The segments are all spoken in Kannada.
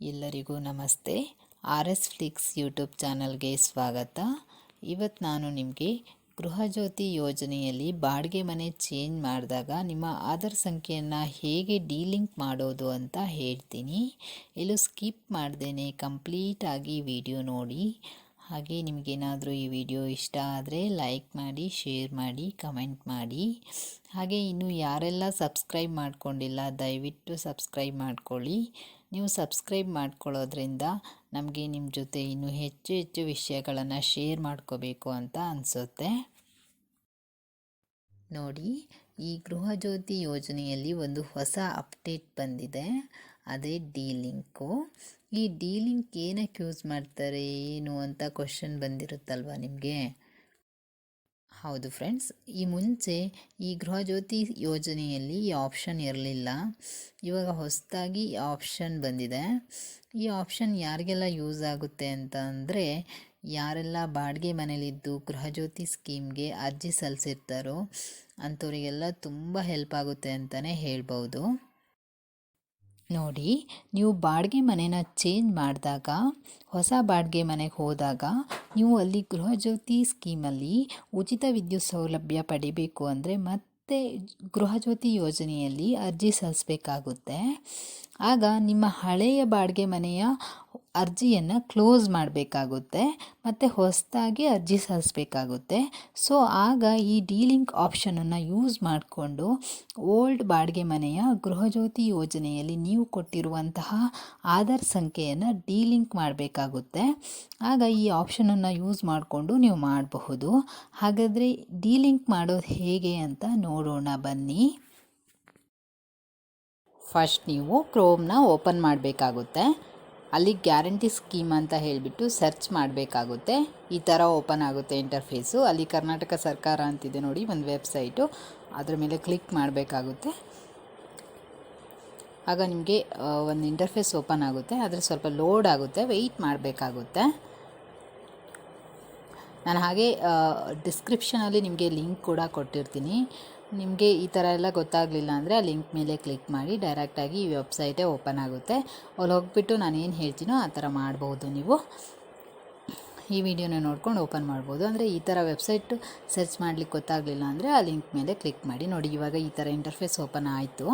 ಎಲ್ಲರಿಗೂ ನಮಸ್ತೆ. ಆರ್ ಎಸ್ ಫ್ಲಿಕ್ಸ್ ಯೂಟ್ಯೂಬ್ ಚಾನಲ್ಗೆ ಸ್ವಾಗತ. ಇವತ್ತು ನಾನು ನಿಮಗೆ ಗೃಹಜ್ಯೋತಿ ಯೋಜನೆಯಲ್ಲಿ ಬಾಡಿಗೆ ಮನೆ ಚೇಂಜ್ ಮಾಡಿದಾಗ ನಿಮ್ಮ ಆಧಾರ್ ಸಂಖ್ಯೆಯನ್ನು ಹೇಗೆ ಡೀಲಿಂಕ್ ಮಾಡೋದು ಅಂತ ಹೇಳ್ತೀನಿ. ಎಲ್ಲೂ ಸ್ಕಿಪ್ ಮಾಡ್ದೇ ಕಂಪ್ಲೀಟಾಗಿ ವಿಡಿಯೋ ನೋಡಿ. ಹಾಗೆ ನಿಮಗೇನಾದರೂ ಈ ವಿಡಿಯೋ ಇಷ್ಟ ಆದರೆ ಲೈಕ್ ಮಾಡಿ ಶೇರ್ ಮಾಡಿ ಕಮೆಂಟ್ ಮಾಡಿ. ಹಾಗೆ ಇನ್ನು ಯಾರೆಲ್ಲ ಸಬ್ಸ್ಕ್ರೈಬ್ ಮಾಡಿಕೊಂಡಿಲ್ಲ, ದಯವಿಟ್ಟು ಸಬ್ಸ್ಕ್ರೈಬ್ ಮಾಡ್ಕೊಳ್ಳಿ. ನೀವು ಸಬ್ಸ್ಕ್ರೈಬ್ ಮಾಡ್ಕೊಳ್ಳೋದ್ರಿಂದ ನಮಗೆ ನಿಮ್ಮ ಜೊತೆ ಇನ್ನೂ ಹೆಚ್ಚು ಹೆಚ್ಚು ವಿಷಯಗಳನ್ನು ಶೇರ್ ಮಾಡ್ಕೋಬೇಕು ಅಂತ ಅನಿಸುತ್ತೆ. ನೋಡಿ, ಈ ಗೃಹಜ್ಯೋತಿ ಯೋಜನೆಯಲ್ಲಿ ಒಂದು ಹೊಸ ಅಪ್ಡೇಟ್ ಬಂದಿದೆ. ಅದೇ ಡಿ ಲಿಂಕು ಈ ಡಿ ಲಿಂಕ್ ಏನಕ್ಕೆ ಯೂಸ್ ಮಾಡ್ತಾರೆ, ಏನು ಅಂತ ಕ್ವಶನ್ ಬಂದಿರುತ್ತಲ್ವ ನಿಮಗೆ? ಹೌದು ಫ್ರೆಂಡ್ಸ್ ಈ ಮುಂಚೆ ಈ ಗೃಹಜ್ಯೋತಿ ಯೋಜನೆಯಲ್ಲಿ ಈ ಆಪ್ಷನ್ ಇರಲಿಲ್ಲ. ಇವಾಗ ಹೊಸದಾಗಿ ಈ ಆಪ್ಷನ್ ಬಂದಿದೆ. ಈ ಆಪ್ಷನ್ ಯಾರಿಗೆಲ್ಲ ಯೂಸ್ ಆಗುತ್ತೆ ಅಂತ ಅಂದರೆ, ಯಾರೆಲ್ಲ ಬಾಡಿಗೆ ಮನೇಲಿದ್ದು ಗೃಹಜ್ಯೋತಿ ಸ್ಕೀಮ್ಗೆ ಅರ್ಜಿ ಸಲ್ಲಿಸಿರ್ತಾರೋ, ಅಂಥವರಿಗೆಲ್ಲ ತುಂಬ ಹೆಲ್ಪ್ ಆಗುತ್ತೆ ಅಂತಲೇ ಹೇಳ್ಬೋದು ನೋಡಿ, ನೀವು ಬಾಡಿಗೆ ಮನೆನ ಚೇಂಜ್ ಮಾಡಿದಾಗ, ಹೊಸ ಬಾಡಿಗೆ ಮನೆಗೆ ಹೋದಾಗ, ನೀವು ಅಲ್ಲಿ ಗೃಹಜ್ಯೋತಿ ಸ್ಕೀಮಲ್ಲಿ ಉಚಿತ ವಿದ್ಯುತ್ ಸೌಲಭ್ಯ ಪಡಿಬೇಕು ಅಂದರೆ ಮತ್ತೆ ಗೃಹಜ್ಯೋತಿ ಯೋಜನೆಯಲ್ಲಿ ಅರ್ಜಿ ಸಲ್ಲಿಸಬೇಕಾಗುತ್ತೆ. ಆಗ ನಿಮ್ಮ ಹಳೆಯ ಬಾಡಿಗೆ ಮನೆಯ ಅರ್ಜಿಯನ್ನು ಕ್ಲೋಸ್ ಮಾಡಬೇಕಾಗುತ್ತೆ ಮತ್ತು ಹೊಸದಾಗಿ ಅರ್ಜಿ ಸಲ್ಲಿಸಬೇಕಾಗುತ್ತೆ. ಸೊ, ಆಗ ಈ ಡೀಲಿಂಕ್ ಆಪ್ಷನನ್ನು ಯೂಸ್ ಮಾಡಿಕೊಂಡು ಓಲ್ಡ್ ಬಾಡಿಗೆ ಮನೆಯ ಗೃಹಜ್ಯೋತಿ ಯೋಜನೆಯಲ್ಲಿ ನೀವು ಕೊಟ್ಟಿರುವಂತಹ ಆಧಾರ್ ಸಂಖ್ಯೆಯನ್ನು ಡೀಲಿಂಕ್ ಮಾಡಬೇಕಾಗುತ್ತೆ. ಆಗ ಈ ಆಪ್ಷನನ್ನು ಯೂಸ್ ಮಾಡಿಕೊಂಡು ನೀವು ಮಾಡಬಹುದು. ಹಾಗಾದರೆ ಡೀಲಿಂಕ್ ಮಾಡೋದು ಹೇಗೆ ಅಂತ ನೋಡೋಣ ಬನ್ನಿ. ಫಸ್ಟ್ ನೀವು ಕ್ರೋಮ್ನ ಓಪನ್ ಮಾಡಬೇಕಾಗುತ್ತೆ. ಅಲ್ಲಿ ಗ್ಯಾರಂಟಿ ಸ್ಕೀಮ್ ಅಂತ ಹೇಳಿಬಿಟ್ಟು ಸರ್ಚ್ ಮಾಡಬೇಕಾಗುತ್ತೆ. ಈ ಥರ ಓಪನ್ ಆಗುತ್ತೆ ಇಂಟರ್ಫೇಸು. ಅಲ್ಲಿ ಕರ್ನಾಟಕ ಸರ್ಕಾರ ಅಂತಿದೆ ನೋಡಿ, ಒಂದು ವೆಬ್ಸೈಟು. ಅದರ ಮೇಲೆ ಕ್ಲಿಕ್ ಮಾಡಬೇಕಾಗುತ್ತೆ. ಆಗ ನಿಮಗೆ ಒಂದು ಇಂಟರ್ಫೇಸ್ ಓಪನ್ ಆಗುತ್ತೆ. ಆದರೆ ಸ್ವಲ್ಪ ಲೋಡ್ ಆಗುತ್ತೆ, ವೆಯ್ಟ್ ಮಾಡಬೇಕಾಗುತ್ತೆ. ನಾನು ಹಾಗೆ ಡಿಸ್ಕ್ರಿಪ್ಷನಲ್ಲಿ ನಿಮಗೆ ಲಿಂಕ್ ಕೂಡ ಕೊಟ್ಟಿರ್ತೀನಿ. ನಿಮಗೆ ಈ ಥರ ಎಲ್ಲ ಗೊತ್ತಾಗಲಿಲ್ಲ ಅಂದರೆ ಆ ಲಿಂಕ್ ಮೇಲೆ ಕ್ಲಿಕ್ ಮಾಡಿ ಡೈರೆಕ್ಟಾಗಿ ಈ ವೆಬ್ಸೈಟೇ ಓಪನ್ ಆಗುತ್ತೆ. ಅಲ್ಲಿ ಹೋಗ್ಬಿಟ್ಟು ನಾನು ಏನು ಹೇಳ್ತೀನೋ ಆ ಥರ ಮಾಡ್ಬೋದು ನೀವು. ಈ ವಿಡಿಯೋನ ನೋಡ್ಕೊಂಡು ಓಪನ್ ಮಾಡ್ಬೋದು. ಅಂದರೆ ಈ ಥರ ವೆಬ್ಸೈಟ್ ಸರ್ಚ್ ಮಾಡಲಿಕ್ಕೆ ಗೊತ್ತಾಗಲಿಲ್ಲ ಅಂದರೆ ಆ ಲಿಂಕ್ ಮೇಲೆ ಕ್ಲಿಕ್ ಮಾಡಿ ನೋಡಿ, ಇವಾಗ ಈ ಥರ ಇಂಟರ್ಫೇಸ್ ಓಪನ್ ಆಯಿತು.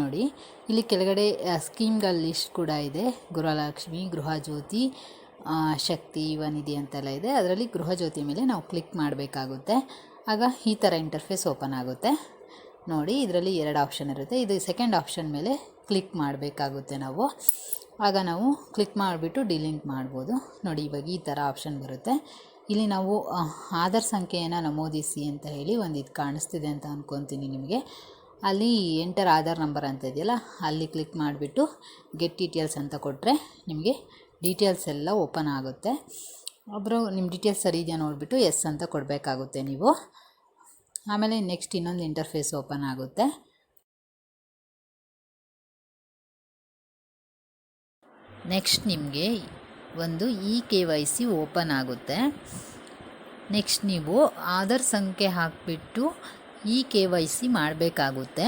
ನೋಡಿ, ಇಲ್ಲಿ ಕೆಳಗಡೆ ಸ್ಕೀಮ್ಗಳ ಲಿಸ್ಟ್ ಕೂಡ ಇದೆ. ಗೃಹಲಕ್ಷ್ಮಿ ಗೃಹಜ್ಯೋತಿ ಶಕ್ತಿ ಇವನಿಧಿ ಅಂತೆಲ್ಲ ಇದೆ. ಅದರಲ್ಲಿ ಗೃಹಜ್ಯೋತಿ ಮೇಲೆ ನಾವು ಕ್ಲಿಕ್ ಮಾಡಬೇಕಾಗುತ್ತೆ. ಆಗ ಈ ಥರ ಇಂಟರ್ಫೇಸ್ ಓಪನ್ ಆಗುತ್ತೆ. ನೋಡಿ, ಇದರಲ್ಲಿ ಎರಡು ಆಪ್ಷನ್ ಇರುತ್ತೆ. ಇದು ಸೆಕೆಂಡ್ ಆಪ್ಷನ್ ಮೇಲೆ ಕ್ಲಿಕ್ ಮಾಡಬೇಕಾಗುತ್ತೆ ನಾವು. ಆಗ ನಾವು ಕ್ಲಿಕ್ ಮಾಡಿಬಿಟ್ಟು ಡಿಲಿಂಕ್ ಮಾಡ್ಬೋದು. ನೋಡಿ, ಇವಾಗ ಈ ಥರ ಆಪ್ಷನ್ ಬರುತ್ತೆ. ಇಲ್ಲಿ ನಾವು ಆಧಾರ್ ಸಂಖ್ಯೆಯನ್ನು ನಮೂದಿಸಿ ಅಂತ ಹೇಳಿ ಒಂದು ಇದು ಕಾಣಿಸ್ತಿದೆ ಅಂತ ಅಂದ್ಕೊತೀನಿ ನಿಮಗೆ. ಅಲ್ಲಿ ಎಂಟರ್ ಆಧಾರ್ ನಂಬರ್ ಅಂತ ಇದೆಯಲ್ಲ, ಅಲ್ಲಿ ಕ್ಲಿಕ್ ಮಾಡಿಬಿಟ್ಟು ಗೆಟ್ ಡೀಟೇಲ್ಸ್ ಅಂತ ಕೊಟ್ಟರೆ ನಿಮಗೆ ಡೀಟೇಲ್ಸ್ ಎಲ್ಲ ಓಪನ್ ಆಗುತ್ತೆ. ಒಬ್ಬರು ನಿಮ್ಮ ಡೀಟೇಲ್ಸ್ ಸರಿ ಇದೆಯಾ ನೋಡಿಬಿಟ್ಟು ಎಸ್ ಅಂತ ಕೊಡಬೇಕಾಗುತ್ತೆ ನೀವು. ಆಮೇಲೆ ನೆಕ್ಸ್ಟ್ ಇನ್ನೊಂದು ಇಂಟರ್ಫೇಸ್ ಓಪನ್ ಆಗುತ್ತೆ. ನೆಕ್ಸ್ಟ್ ನಿಮಗೆ ಒಂದು e K Y C open ಆಗುತ್ತೆ. ನೆಕ್ಸ್ಟ್ ನೀವು ಆಧಾರ್ ಸಂಖ್ಯೆ ಹಾಕಿಬಿಟ್ಟು ಇ ಕೆ ವೈ ಸಿ ಮಾಡಬೇಕಾಗುತ್ತೆ.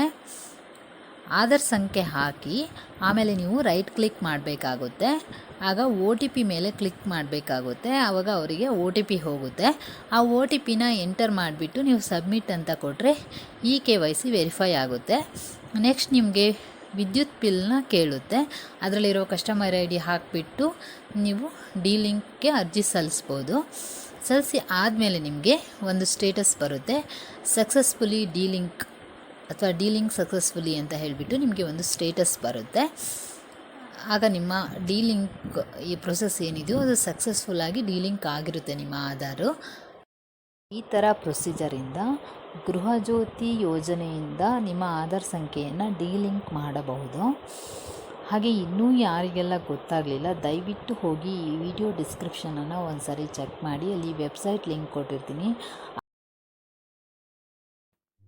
ಆಧಾರ್ ಸಂಖ್ಯೆ ಹಾಕಿ ಆಮೇಲೆ ನೀವು ರೈಟ್ ಕ್ಲಿಕ್ ಮಾಡಬೇಕಾಗುತ್ತೆ. ಆಗ ಒ ಟಿ ಪಿ ಮೇಲೆ ಕ್ಲಿಕ್ ಮಾಡಬೇಕಾಗುತ್ತೆ. ಆವಾಗ ಅವರಿಗೆ ಒ ಟಿ ಪಿ ಹೋಗುತ್ತೆ. ಆ ಒ ಟಿ ಪಿನ ಎಂಟರ್ ಮಾಡಿಬಿಟ್ಟು ನೀವು ಸಬ್ಮಿಟ್ ಅಂತ ಕೊಟ್ಟರೆ e K Y C verify ಆಗುತ್ತೆ. ನೆಕ್ಸ್ಟ್ ನಿಮಗೆ ವಿದ್ಯುತ್ ಬಿಲ್ನ ಕೇಳುತ್ತೆ. ಅದರಲ್ಲಿರೋ ಕಸ್ಟಮರ್ ಐ ಡಿ ಹಾಕಿಬಿಟ್ಟು ನೀವು ಡೀಲಿಂಕ್ಗೆ ಅರ್ಜಿ ಸಲ್ಲಿಸ್ಬೋದು. ಸಲ್ಲಿಸಿ ಆದಮೇಲೆ ನಿಮಗೆ ಒಂದು ಸ್ಟೇಟಸ್ ಬರುತ್ತೆ. ಸಕ್ಸಸ್ಫುಲಿ ಡೀಲಿಂಕ್ ಅಥವಾ ಡೀಲಿಂಗ್ ಸಕ್ಸಸ್ಫುಲಿ ಅಂತ ಹೇಳಿಬಿಟ್ಟು ನಿಮಗೆ ಒಂದು ಸ್ಟೇಟಸ್ ಬರುತ್ತೆ. ಆಗ ನಿಮ್ಮ ಡೀಲಿಂಗ್ ಈ ಪ್ರೊಸೆಸ್ ಏನಿದೆಯೋ ಅದು ಸಕ್ಸಸ್ಫುಲ್ಲಾಗಿ ಡೀಲಿಂಕ್ ಆಗಿರುತ್ತೆ ನಿಮ್ಮ ಆಧಾರು. ಈ ಥರ ಪ್ರೊಸೀಜರಿಂದ ಗೃಹಜ್ಯೋತಿ ಯೋಜನೆಯಿಂದ ನಿಮ್ಮ ಆಧಾರ್ ಸಂಖ್ಯೆಯನ್ನು ಡೀಲಿಂಕ್ ಮಾಡಬಹುದು. ಹಾಗೆ ಇನ್ನೂ ಯಾರಿಗೆಲ್ಲ ಗೊತ್ತಾಗಲಿಲ್ಲ, ದಯವಿಟ್ಟು ಹೋಗಿ ಈ ವಿಡಿಯೋ ಡಿಸ್ಕ್ರಿಪ್ಷನನ್ನು ಒಂದು ಸಾರಿ ಚೆಕ್ ಮಾಡಿ. ಅಲ್ಲಿ ವೆಬ್ಸೈಟ್ ಲಿಂಕ್ ಕೊಟ್ಟಿರ್ತೀನಿ.